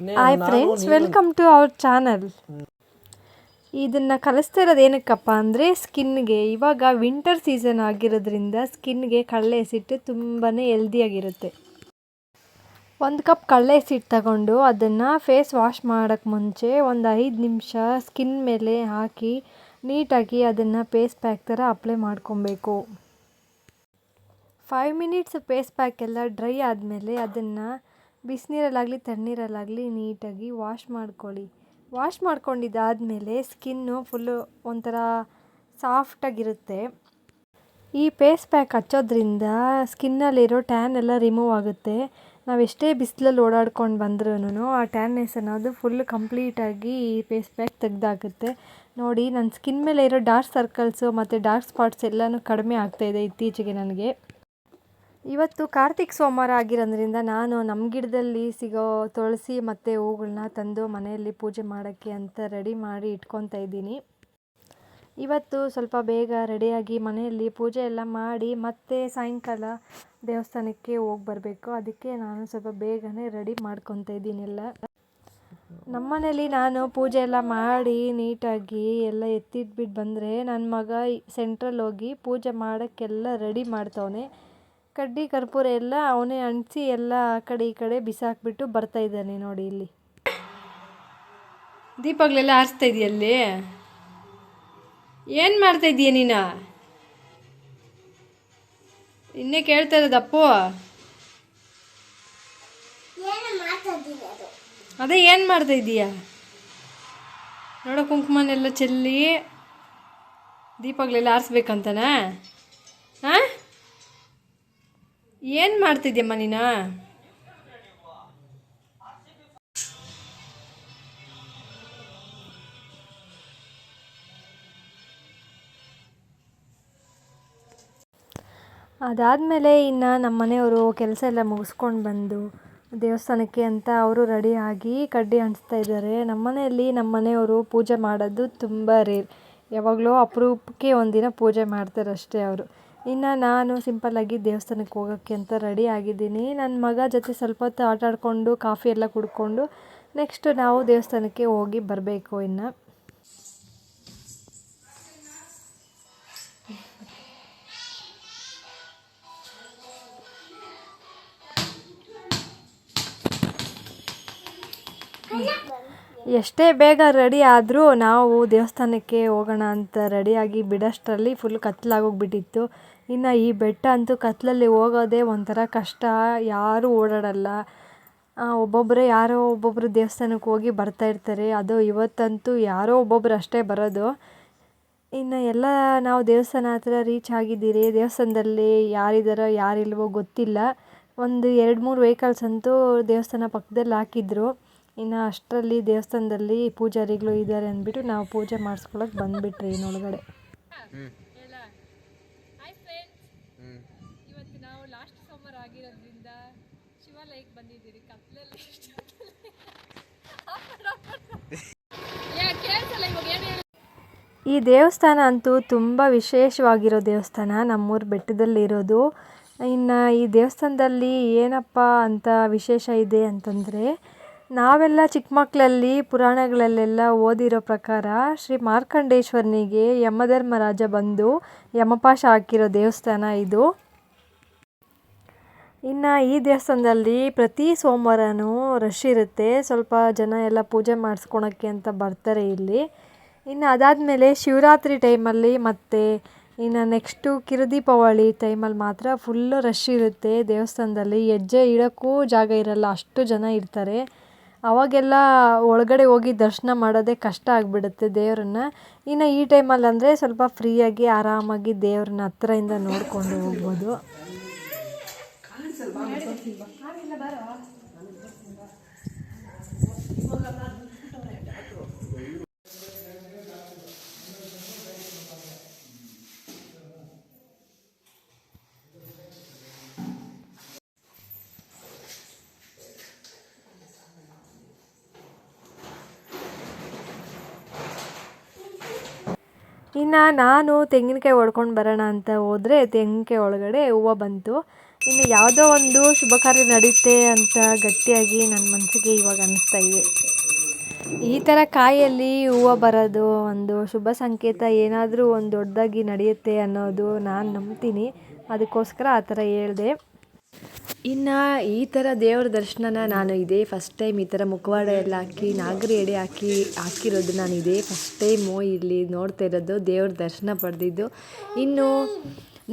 Hi friends welcome to our channel ಇದನ್ನು ಕಲಿಸ್ತಾ ಇರೋದು ಏನಕ್ಕಪ್ಪ ಅಂದರೆ ಸ್ಕಿನ್ಗೆ ಇವಾಗ ವಿಂಟರ್ ಸೀಸನ್ ಆಗಿರೋದ್ರಿಂದ ಸ್ಕಿನ್ಗೆ ಕಡಲೆ ಹೆಸಿಟ್ಟು ತುಂಬಾ ಹೆಲ್ದಿಯಾಗಿರುತ್ತೆ ಒಂದು ಕಪ್ ಕಡಲೆ ಎಸಿಟ್ಟು ತಗೊಂಡು ಅದನ್ನು ಫೇಸ್ ವಾಶ್ ಮಾಡೋಕ್ಕೆ ಮುಂಚೆ ಒಂದು ಐದು ನಿಮಿಷ ಸ್ಕಿನ್ ಮೇಲೆ ಹಾಕಿ ನೀಟಾಗಿ ಅದನ್ನು ಪೇಸ್ ಪ್ಯಾಕ್ ಥರ ಅಪ್ಲೈ ಮಾಡ್ಕೊಬೇಕು. ಫೈವ್ ಮಿನಿಟ್ಸ್ ಫೇಸ್ ಪ್ಯಾಕ್ ಎಲ್ಲ ಡ್ರೈ ಆದಮೇಲೆ ಅದನ್ನು ಬಿಸಿನೀರಲ್ಲಾಗಲಿ, ತಣ್ಣೀರಲ್ಲಾಗಲಿ ನೀಟಾಗಿ ವಾಶ್ ಮಾಡ್ಕೊಳ್ಳಿ. ವಾಶ್ ಮಾಡ್ಕೊಂಡಿದ್ದಾದಮೇಲೆ ಸ್ಕಿನ್ನು ಫುಲ್ಲು ಒಂಥರ ಸಾಫ್ಟಾಗಿರುತ್ತೆ ಈ ಪೇಸ್ ಪ್ಯಾಕ್ ಹಚ್ಚೋದ್ರಿಂದ ಸ್ಕಿನ್ನಲ್ಲಿರೋ ಟ್ಯಾನ್ ಎಲ್ಲ ರಿಮೂವ್ ಆಗುತ್ತೆ. ನಾವು ಎಷ್ಟೇ ಬಿಸಿಲಲ್ಲಿ ಓಡಾಡ್ಕೊಂಡು ಬಂದ್ರೂ ಆ ಟ್ಯಾನ್ನೆಸ್ ಅನ್ನೋದು ಫುಲ್ ಕಂಪ್ಲೀಟಾಗಿ ಈ ಫೇಸ್ ಪ್ಯಾಕ್ ತೆಗ್ದಾಗುತ್ತೆ. ನೋಡಿ ನನ್ನ ಸ್ಕಿನ್ ಮೇಲೆ ಇರೋ ಡಾರ್ಕ್ ಸರ್ಕಲ್ಸು ಮತ್ತು ಡಾರ್ಕ್ ಸ್ಪಾಟ್ಸ್ ಎಲ್ಲನೂ ಕಡಿಮೆ ಆಗ್ತಾಯಿದೆ ಇತ್ತೀಚೆಗೆ ನನಗೆ. ಇವತ್ತು ಕಾರ್ತಿಕ್ ಸೋಮವಾರ ಆಗಿರೋದ್ರಿಂದ ನಾನು ನಮ್ಮ ಗಿಡದಲ್ಲಿ ಸಿಗೋ ತುಳಸಿ ಮತ್ತು ಹೂಗಳನ್ನ ತಂದು ಮನೆಯಲ್ಲಿ ಪೂಜೆ ಮಾಡೋಕ್ಕೆ ಅಂತ ರೆಡಿ ಮಾಡಿ ಇಟ್ಕೊತಾ ಇದ್ದೀನಿ. ಇವತ್ತು ಸ್ವಲ್ಪ ಬೇಗ ರೆಡಿಯಾಗಿ ಮನೆಯಲ್ಲಿ ಪೂಜೆ ಎಲ್ಲ ಮಾಡಿ ಮತ್ತೆ ಸಾಯಂಕಾಲ ದೇವಸ್ಥಾನಕ್ಕೆ ಹೋಗಿ ಬರಬೇಕು. ಅದಕ್ಕೆ ನಾನು ಸ್ವಲ್ಪ ಬೇಗನೆ ರೆಡಿ ಮಾಡ್ಕೊತಾ ಇದ್ದೀನಿ ಎಲ್ಲ. ನಮ್ಮನೇಲಿ ನಾನು ಪೂಜೆ ಎಲ್ಲ ಮಾಡಿ ನೀಟಾಗಿ ಎಲ್ಲ ಎತ್ತಿಟ್ಬಿಟ್ಟು ಬಂದರೆ ನನ್ನ ಮಗ ಸೆಂಟ್ರಲ್ಲಿ ಹೋಗಿ ಪೂಜೆ ಮಾಡೋಕ್ಕೆಲ್ಲ ರೆಡಿ ಮಾಡ್ತವನೆ. ಕಡ್ಡಿ ಕರ್ಪೂರ ಎಲ್ಲ ಅವನೇ ಅಂಟಿಸಿ ಎಲ್ಲ ಆ ಕಡೆ ಈ ಕಡೆ ಬಿಸಾಕ್ಬಿಟ್ಟು ಬರ್ತಾ ಇದ್ದಾನೆ ನೋಡಿ ಇಲ್ಲಿ. ದೀಪಗಳೆಲ್ಲ ಆರಿಸ್ತಾ ಇದೆಯಲ್ಲಿ ಏನು ಮಾಡ್ತಾ ಇದೀಯ ನೀನು? ಇನ್ನೇ ಕೇಳ್ತಾ ಇರೋದಪ್ಪು ಅದೇ ಏನು ಮಾಡ್ತಾ ಇದೀಯ? ನೋಡೋ ಕುಂಕುಮನೆಲ್ಲ ಚೆಲ್ಲಿ ದೀಪಗಳೆಲ್ಲ ಆರಿಸ್ಬೇಕಂತನಾ? ಹಾಂ? ಏನು ಮಾಡ್ತಿದ್ಯಮ್ಮ ನೀನು? ಅದಾದಮೇಲೆ ಇನ್ನು ನಮ್ಮ ಮನೆಯವರು ಕೆಲಸ ಎಲ್ಲ ಮುಗಿಸ್ಕೊಂಡು ಬಂದು ದೇವಸ್ಥಾನಕ್ಕೆ ಅಂತ ಅವರು ರೆಡಿಯಾಗಿ ಕಡ್ಡಿ ಅಂಟಿಸ್ತಾ ಇದ್ದಾರೆ. ನಮ್ಮ ಮನೆಯಲ್ಲಿ ನಮ್ಮ ಮನೆಯವರು ಪೂಜೆ ಮಾಡೋದು ತುಂಬ ರೇರ್ ಯಾವಾಗಲೂ ಅಪರೂಪಕ್ಕೆ ಒಂದಿನ ಪೂಜೆ ಮಾಡ್ತಾರೆ ಅಷ್ಟೇ ಅವರು. ಇನ್ನು ನಾನು ಸಿಂಪಲ್ಲಾಗಿ ದೇವಸ್ಥಾನಕ್ಕೆ ಹೋಗೋಕ್ಕೆ ಅಂತ ರೆಡಿ ಆಗಿದ್ದೀನಿ. ನನ್ನ ಮಗ ಜೊತೆ ಸ್ವಲ್ಪ ಹೊತ್ತು ಆಟ ಆಡಿಕೊಂಡು ಕಾಫಿ ಎಲ್ಲ ಕುಡ್ಕೊಂಡು ನೆಕ್ಸ್ಟ್ ನಾವು ದೇವಸ್ಥಾನಕ್ಕೆ ಹೋಗಿ ಬರಬೇಕು ಇನ್ನು. ಎಷ್ಟೇ ಬೇಗ ರೆಡಿ ಆದರೂ ನಾವು ದೇವಸ್ಥಾನಕ್ಕೆ ಹೋಗೋಣ ಅಂತ ರೆಡಿಯಾಗಿ ಬಿಡೋಷ್ಟರಲ್ಲಿ ಫುಲ್ ಕತ್ಲಾಗೋಗ್ಬಿಟ್ಟಿತ್ತು. ಇನ್ನು ಈ ಬೆಟ್ಟ ಅಂತೂ ಕತ್ತಲಲ್ಲಿ ಹೋಗೋದೇ ಒಂಥರ ಕಷ್ಟ. ಯಾರೂ ಓಡಾಡಲ್ಲ. ಒಬ್ಬೊಬ್ಬರೇ ಯಾರೋ ಒಬ್ಬೊಬ್ಬರು ದೇವಸ್ಥಾನಕ್ಕೆ ಹೋಗಿ ಬರ್ತಾ ಇರ್ತಾರೆ. ಅದು ಇವತ್ತಂತೂ ಯಾರೋ ಒಬ್ಬೊಬ್ಬರು ಅಷ್ಟೇ ಬರೋದು. ಇನ್ನು ಎಲ್ಲ ನಾವು ದೇವಸ್ಥಾನ ಹತ್ರ ರೀಚ್ ಆಗಿದ್ದೀರಿ. ದೇವಸ್ಥಾನದಲ್ಲಿ ಯಾರಿದ್ದಾರೋ ಯಾರಿಲ್ವೋ ಗೊತ್ತಿಲ್ಲ. ಒಂದು ಎರಡು ಮೂರು ವೆಹಿಕಲ್ಸ್ ಅಂತೂ ದೇವಸ್ಥಾನ ಪಕ್ಕದಲ್ಲಿ ಹಾಕಿದ್ರು. ಇನ್ನು ಅಷ್ಟರಲ್ಲಿ ದೇವಸ್ಥಾನದಲ್ಲಿ ಪೂಜಾರಿಗಳು ಇದ್ದಾರೆ ಅಂದ್ಬಿಟ್ಟು ನಾವು ಪೂಜೆ ಮಾಡಿಸ್ಕೊಳಕ್ಕೆ ಬಂದುಬಿಟ್ರಿ ಇನ್ನೊಳಗಡೆ ಇವತ್ತು ನಾವು ಲಾಸ್ಟ್ ಸೋಮವಾರ ಆಗಿರೋದ್ರಿಂದ ಶಿವಾಲಯಕ್ಕೆ ಬಂದಿದ್ದೀರಿ ಕತ್ಲಲ್ಲಿ ಈ ದೇವಸ್ಥಾನ ಅಂತೂ ತುಂಬ ವಿಶೇಷವಾಗಿರೋ ದೇವಸ್ಥಾನ. ನಮ್ಮೂರು ಬೆಟ್ಟದಲ್ಲಿ ಇರೋದು ಇನ್ನು ಈ ದೇವಸ್ಥಾನದಲ್ಲಿ ಏನಪ್ಪ ಅಂತ ವಿಶೇಷ ಇದೆ ಅಂತಂದರೆ, ನಾವೆಲ್ಲ ಚಿಕ್ಕ ಮಕ್ಕಳಲ್ಲಿ ಪುರಾಣಗಳಲ್ಲೆಲ್ಲ ಓದಿರೋ ಪ್ರಕಾರ ಶ್ರೀ ಮಾರ್ಕಂಡೇಶ್ವರನಿಗೆ ಯಮಧರ್ಮರಾಜ ಬಂದು ಯಮಪಾಶ ಹಾಕಿರೋ ದೇವಸ್ಥಾನ ಇದು. ಇನ್ನು ಈ ದೇವಸ್ಥಾನದಲ್ಲಿ ಪ್ರತಿ ಸೋಮವಾರನೂ ರಶ್ ಇರುತ್ತೆ. ಸ್ವಲ್ಪ ಜನ ಎಲ್ಲ ಪೂಜೆ ಮಾಡಿಸ್ಕೊಳಕ್ಕೆ ಅಂತ ಬರ್ತಾರೆ ಇಲ್ಲಿ. ಇನ್ನು ಅದಾದಮೇಲೆ ಶಿವರಾತ್ರಿ ಟೈಮಲ್ಲಿ ಮತ್ತು ಇನ್ನು ನೆಕ್ಸ್ಟು ಕಿರುದೀಪಾವಳಿ ಟೈಮಲ್ಲಿ ಮಾತ್ರ ಫುಲ್ಲು ರಶ್ ಇರುತ್ತೆ ದೇವಸ್ಥಾನದಲ್ಲಿ. ಹೆಜ್ಜೆ ಇಡೋಕ್ಕೂ ಜಾಗ ಇರಲ್ಲ, ಅಷ್ಟು ಜನ ಇರ್ತಾರೆ. ಅವಾಗೆಲ್ಲ ಒಳಗಡೆ ಹೋಗಿ ದರ್ಶನ ಮಾಡೋದೇ ಕಷ್ಟ ಆಗಿಬಿಡುತ್ತೆ ದೇವ್ರನ್ನ. ಇನ್ನು ಈ ಟೈಮಲ್ಲಿ ಅಂದರೆ ಸ್ವಲ್ಪ ಫ್ರೀಯಾಗಿ ಆರಾಮಾಗಿ ದೇವ್ರನ್ನ ಹತ್ತಿರಯಿಂದ ನೋಡಿಕೊಂಡು ಹೋಗ್ಬೋದು. ಇನ್ನು ನಾನು ತೆಂಗಿನಕಾಯಿ ಹೊಡ್ಕೊಂಡು ಬರೋಣ ಅಂತ ಹೋದರೆ ತೆಂಗಿನಕಾಯಿ ಒಳಗಡೆ ಹೂವು ಬಂತು. ಇನ್ನು ಯಾವುದೋ ಒಂದು ಶುಭ ಕಾರ್ಯ ನಡೆಯುತ್ತೆ ಅಂತ ಗಟ್ಟಿಯಾಗಿ ನನ್ನ ಮನಸ್ಸಿಗೆ ಇವಾಗ ಅನ್ನಿಸ್ತಾ ಇದೆ. ಈ ಥರ ಕಾಯಲ್ಲಿ ಹೂವು ಬರೋದು ಒಂದು ಶುಭ ಸಂಕೇತ, ಏನಾದರೂ ಒಂದು ದೊಡ್ಡದಾಗಿ ನಡೆಯುತ್ತೆ ಅನ್ನೋದು ನಾನು ನಂಬ್ತೀನಿ. ಅದಕ್ಕೋಸ್ಕರ ಆ ಥರ ಹೇಳಿದೆ. ಇನ್ನು ಈ ಥರ ದೇವ್ರ ದರ್ಶನನ ನಾನು ಇದೇ ಫಸ್ಟ್ ಟೈಮ್ ಈ ಥರ ಮುಖವಾಡ ಎಲ್ಲ ಹಾಕಿ, ನಾಗರಿ ಎಡೆ ಹಾಕಿ, ಹಾಕಿರೋದು ನಾನು ಇದೇ ಫಸ್ಟ್ ಟೈಮು ಇಲ್ಲಿ ನೋಡ್ತಾ ಇರೋದು ದೇವ್ರ ದರ್ಶನ ಪಡೆದಿದ್ದು. ಇನ್ನು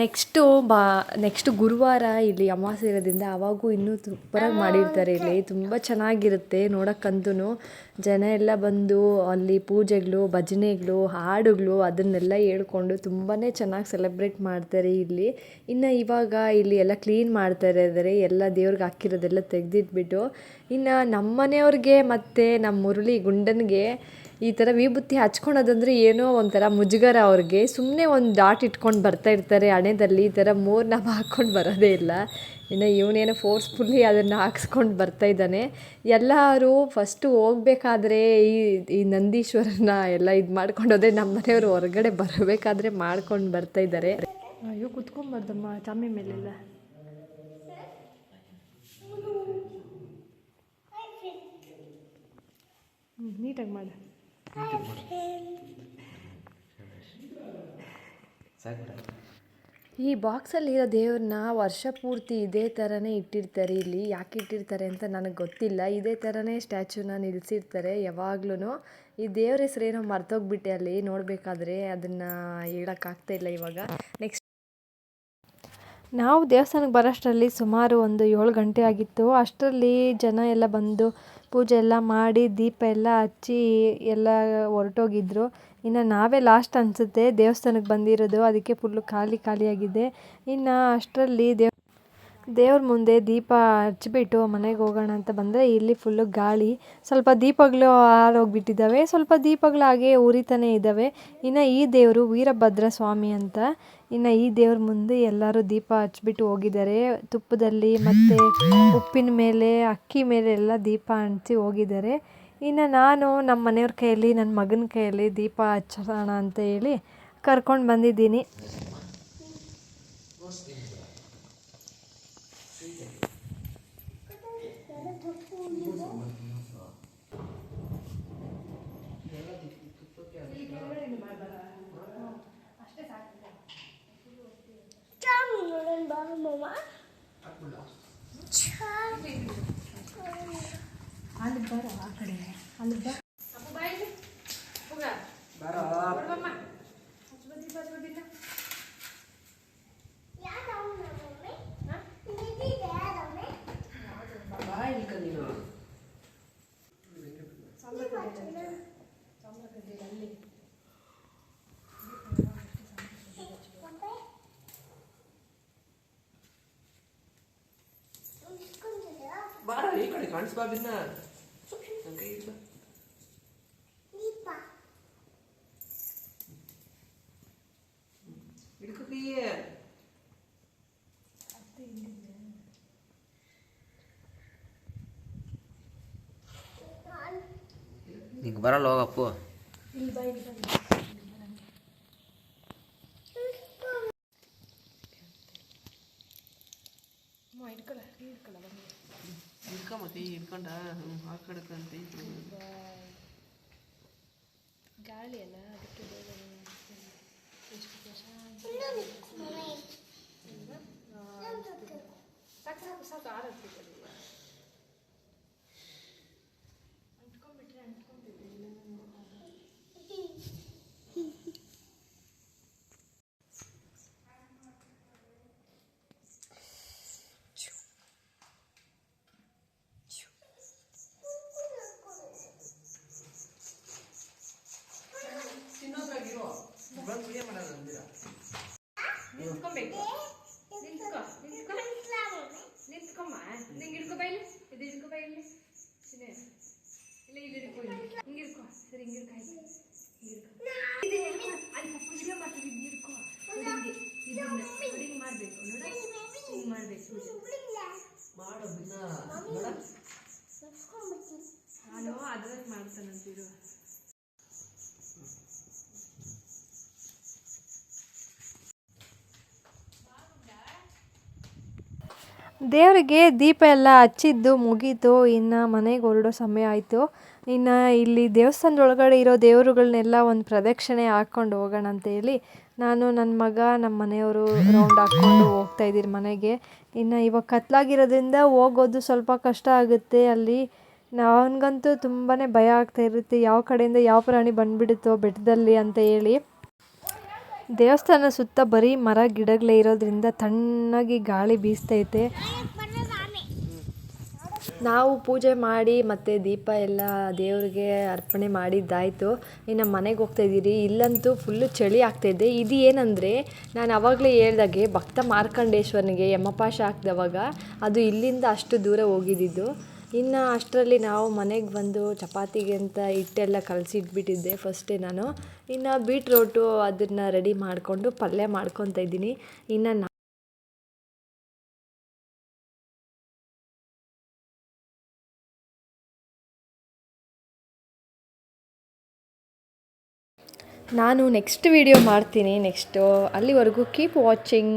ನೆಕ್ಸ್ಟು ಬಾ, ನೆಕ್ಸ್ಟ್ ಗುರುವಾರ ಇಲ್ಲಿ ಅಮಾವಾಸ್ಯೆ ಇರೋದ್ರಿಂದ ಅವಾಗೂ ಇನ್ನೂ ಸೂಪರಾಗಿ ಮಾಡಿರ್ತಾರೆ ಇಲ್ಲಿ. ತುಂಬ ಚೆನ್ನಾಗಿರುತ್ತೆ ನೋಡೋಕ್ಕಂತೂ ಜನ ಎಲ್ಲ ಬಂದು ಅಲ್ಲಿ ಪೂಜೆಗಳು, ಭಜನೆಗಳು, ಹಾಡುಗಳು ಅದನ್ನೆಲ್ಲ ಹೇಳ್ಕೊಂಡು ತುಂಬಾ ಚೆನ್ನಾಗಿ ಸೆಲೆಬ್ರೇಟ್ ಮಾಡ್ತಾರೆ ಇಲ್ಲಿ. ಇನ್ನು ಇವಾಗ ಇಲ್ಲಿ ಎಲ್ಲ ಕ್ಲೀನ್ ಮಾಡ್ತಾರೆ ಇದ್ದಾರೆ ಎಲ್ಲ ದೇವ್ರಿಗೆ ಹಾಕಿರೋದೆಲ್ಲ ತೆಗೆದಿಟ್ಬಿಟ್ಟು. ಇನ್ನು ನಮ್ಮ ಮನೆಯವ್ರಿಗೆ ಮತ್ತು ನಮ್ಮ ಮುರುಳಿ ಗುಂಡನಿಗೆ ಈ ಥರ ವಿಭೂತಿ ಹಚ್ಕೊಳೋದಂದ್ರೆ ಏನೋ ಒಂಥರ ಮುಜುಗರ ಅವ್ರಿಗೆ. ಸುಮ್ಮನೆ ಒಂದು ಡಾಟ್ ಇಟ್ಕೊಂಡು ಬರ್ತಾ ಇರ್ತಾರೆ ಹಣೆದಲ್ಲಿ, ಈ ಥರ ಮೋರ್ನ ಹಾಕ್ಕೊಂಡು ಬರೋದೇ ಇಲ್ಲ. ಇನ್ನು ಇವನೇನೋ ಫೋರ್ಸ್ಫುಲ್ಲಿ ಅದನ್ನು ಹಾಕ್ಸ್ಕೊಂಡು ಬರ್ತಾ ಇದ್ದಾನೆ. ಎಲ್ಲರೂ ಫಸ್ಟು ಹೋಗ್ಬೇಕಾದ್ರೆ ಈ ಈ ನಂದೀಶ್ವರನ ಎಲ್ಲ ಇದು ಮಾಡ್ಕೊಂಡು ಹೋದ್ರೆ ನಮ್ಮ ಮನೆಯವರು ಹೊರಗಡೆ ಬರಬೇಕಾದ್ರೆ ಮಾಡ್ಕೊಂಡು ಬರ್ತಾ ಇದ್ದಾರೆ. ಅಯ್ಯೋ, ಕುತ್ಕೊಂಬಾರ್ದಮ್ಮ, ಚಾಮಿ ಮೇಲೆಲ್ಲ. ನೀಟಾಗಿ ಮಾಡು. ಈ ಬಾಕ್ಸಲ್ಲಿರೋ ದೇವ್ರನ್ನ ವರ್ಷ ಪೂರ್ತಿ ಇದೇ ಥರನೇ ಇಟ್ಟಿರ್ತಾರೆ ಇಲ್ಲಿ. ಯಾಕೆ ಇಟ್ಟಿರ್ತಾರೆ ಅಂತ ನನಗೆ ಗೊತ್ತಿಲ್ಲ. ಇದೇ ಥರನೇ ಸ್ಟ್ಯಾಚ್ಯೂನ ನಿಲ್ಲಿಸಿರ್ತಾರೆ ಯಾವಾಗ್ಲೂ ಈ ದೇವ್ರ ಹೆಸರೇನೋ ಮರ್ತೋಗ್ಬಿಟ್ಟೆ ಅಲ್ಲಿ. ನೋಡಬೇಕಾದ್ರೆ ಅದನ್ನು ಹೇಳೋಕ್ಕಾಗ್ತಾ ಇಲ್ಲ ಇವಾಗ. ನೆಕ್ಸ್ಟ್ ನಾವು ದೇವಸ್ಥಾನಕ್ಕೆ ಬರೋಷ್ಟರಲ್ಲಿ ಸುಮಾರು ಒಂದು ಏಳು ಗಂಟೆ ಆಗಿತ್ತು. ಅಷ್ಟರಲ್ಲಿ ಜನ ಎಲ್ಲ ಬಂದು ಪೂಜೆ ಎಲ್ಲ ಮಾಡಿ ದೀಪ ಎಲ್ಲ ಹಚ್ಚಿ ಎಲ್ಲ ಹೊರಟೋಗಿದ್ರು. ಇನ್ನು ನಾವೇ ಲಾಸ್ಟ್ ಅನಿಸುತ್ತೆ ದೇವಸ್ಥಾನಕ್ಕೆ ಬಂದಿರೋದು. ಅದಕ್ಕೆ ಫುಲ್ಲು ಖಾಲಿ ಖಾಲಿಯಾಗಿದೆ. ಇನ್ನು ಅಷ್ಟರಲ್ಲಿ ದೇವ್, ದೇವ್ರ ಮುಂದೆ ದೀಪ ಹಚ್ಚಿಬಿಟ್ಟು ಮನೆಗೆ ಹೋಗೋಣ ಅಂತ ಬಂದರೆ ಇಲ್ಲಿ ಫುಲ್ಲು ಗಾಳಿ. ಸ್ವಲ್ಪ ದೀಪಗಳು ಆರೋಗ್ಬಿಟ್ಟಿದ್ದಾವೆ ಸ್ವಲ್ಪ ದೀಪಗಳಾಗೆ ಉರಿತಾನೆ ಇದ್ದಾವೆ. ಇನ್ನು ಈ ದೇವರು ವೀರಭದ್ರ ಸ್ವಾಮಿ ಅಂತ. ಇನ್ನು ಈ ದೇವ್ರ ಮುಂದೆ ಎಲ್ಲರೂ ದೀಪ ಹಚ್ಬಿಟ್ಟು ಹೋಗಿದ್ದಾರೆ. ತುಪ್ಪದಲ್ಲಿ ಮತ್ತು ಉಪ್ಪಿನ ಮೇಲೆ, ಅಕ್ಕಿ ಮೇಲೆ ಎಲ್ಲ ದೀಪ ಹಂಚಿ ಹೋಗಿದ್ದಾರೆ. ಇನ್ನು ನಾನು ನಮ್ಮ ಮನೆಯವ್ರ ಕೈಯಲ್ಲಿ, ನನ್ನ ಮಗನ ಕೈಯಲ್ಲಿ ದೀಪ ಹಚ್ಚೋಣ ಅಂತ ಹೇಳಿ ಕರ್ಕೊಂಡು ಬಂದಿದ್ದೀನಿ. ಬಾರ ಈ ಕಡೆ ಕಾಣಿಸ್ಬಾ ಬಿನ್ನ ನನ್ ಕೈ ಇಡ್ಬಾ ಹಿಡ್ಕೊ ಕೈಯೇ ನಿಂಗೆ ಬರಲ್ಲ ಹೋಗಪ್ಪು ಹಿಡ್ಕಮ್ಮ ಕೈ ಹಿಡ್ಕೊಂಡ ಹ್ಞೂ ಆ ಗಾಳಿ ಅಲ್ಲ ಅದಕ್ಕೆ ಸಾಕು ಸಾಕು ಸಾಕು ಆರೋಗ್ಯ ತಿನ್ನೋದ್ರಾಗಿರೋ ಬಂದು ಏನು ಮಾಡೋದು ಅಂತೀರಾ ನಿಂತ್ಕೊಬೇಕು ನಿಂತ್ಕೊ ನಿಂತ್ಕೊ ನಿಂತ್ಕೊಮ್ಮ ನಿಂಗೆ ಹಿಡ್ಕೊ ಬೈಲಿ ಇದು ಹಿಡ್ಕೊ ಬೈಲಿ ಚಿನ್ನೆ ಇಲ್ಲ ಇಲ್ಲಿ ಹಿಡ್ಕೊ ಇಲ್ಲಿ ಹಿಂಗೆ ಹಿಡ್ಕೊ ಸರಿ ಹಿಂಗೆ ಹಿಡ್ಕೊ ಆಯ್ತು ಹಿಂಗೆ ಹಿಡ್ಕೊ ಅಲ್ಲಿ ಪೂಜೆ ಮಾಡ್ತೀವಿ ಹಿಂಗೆ ಹಿಡ್ಕೊ ನೋಡಿ ಹಿಂಗೆ ಇದನ್ನ ನೋಡಿ ಹಿಂಗೆ ಮಾಡಬೇಕು ನೋಡ ಹಿಂಗೆ ಮಾಡಬೇಕು ಪೂಜೆ ಮಾಡು ಬಿನ್ನ ನೋಡ ದೇವರಿಗೆ ದೀಪ ಎಲ್ಲ ಹಚ್ಚಿದ್ದು ಮುಗೀತು. ಇನ್ನು ಮನೆಗೆ ಹೊರಡೋ ಸಮಯ ಆಯಿತು. ಇನ್ನು ಇಲ್ಲಿ ದೇವಸ್ಥಾನದೊಳಗಡೆ ಇರೋ ದೇವರುಗಳನ್ನೆಲ್ಲ ಒಂದು ಪ್ರದಕ್ಷಿಣೆ ಹಾಕ್ಕೊಂಡು ಹೋಗೋಣ ಅಂತ ಹೇಳಿ ನಾನು ನನ್ನ ಮಗ ನಮ್ಮ ಮನೆಯವರು ರೌಂಡ್ ಹಾಕ್ಕೊಂಡು ಹೋಗ್ತಾ ಇದ್ದೀರಿ ಮನೆಗೆ. ಇನ್ನು ಇವಾಗ ಕತ್ಲಾಗಿರೋದ್ರಿಂದ ಹೋಗೋದು ಸ್ವಲ್ಪ ಕಷ್ಟ ಆಗುತ್ತೆ. ಅಲ್ಲಿ ನನಗಂತೂ ತುಂಬಾ ಭಯ ಆಗ್ತಾ ಇರುತ್ತೆ, ಯಾವ ಕಡೆಯಿಂದ ಯಾವ ಪ್ರಾಣಿ ಬಂದುಬಿಡುತ್ತೋ ಬೆಟ್ಟದಲ್ಲಿ ಅಂತ ಹೇಳಿ. ದೇವಸ್ಥಾನ ಸುತ್ತ ಬರೀ ಮರ, ಗಿಡಗಳೇ ಇರೋದ್ರಿಂದ ತಣ್ಣಗೆ ಗಾಳಿ ಬೀಸ್ತೈತೆ ನಾವು ಪೂಜೆ ಮಾಡಿ ಮತ್ತು ದೀಪ ಎಲ್ಲ ದೇವರಿಗೆ ಅರ್ಪಣೆ ಮಾಡಿದ್ದಾಯಿತು. ಇನ್ನು ಮನೆಗೆ ಹೋಗ್ತಾ ಇದ್ದೀರಿ ಇಲ್ಲಂತೂ ಫುಲ್ಲು ಚಳಿ ಆಗ್ತಾಯಿದೆ ಇದು. ಏನಂದರೆ, ನಾನು ಆವಾಗಲೇ ಹೇಳ್ದಾಗೆ ಭಕ್ತ ಮಾರ್ಕಂಡೇಶ್ವರನಿಗೆ ಯಮಪಾಶ ಹಾಕ್ದವಾಗ ಅದು ಇಲ್ಲಿಂದ ಅಷ್ಟು ದೂರ ಹೋಗಿದ್ದಿದ್ದು. ಇನ್ನು ಅಷ್ಟರಲ್ಲಿ ನಾವು ಮನೆಗೆ ಬಂದು ಚಪಾತಿಗೆ ಅಂತ ಹಿಟ್ಟೆಲ್ಲ ಕಲಸಿಟ್ಬಿಟ್ಟಿದ್ದೆ ಫಸ್ಟೇ ನಾನು. ಇನ್ನು ಬೀಟ್ರೋಟು ಅದನ್ನು ರೆಡಿ ಮಾಡಿಕೊಂಡು ಪಲ್ಯ ಮಾಡ್ಕೊತಾ ಇದ್ದೀನಿ. ಇನ್ನು ನಾನು ನೆಕ್ಸ್ಟ್ ವಿಡಿಯೋ ಮಾಡ್ತೀನಿ ನೆಕ್ಸ್ಟು ಅಲ್ಲಿವರೆಗೂ ಕೀಪ್ ವಾಚಿಂಗ್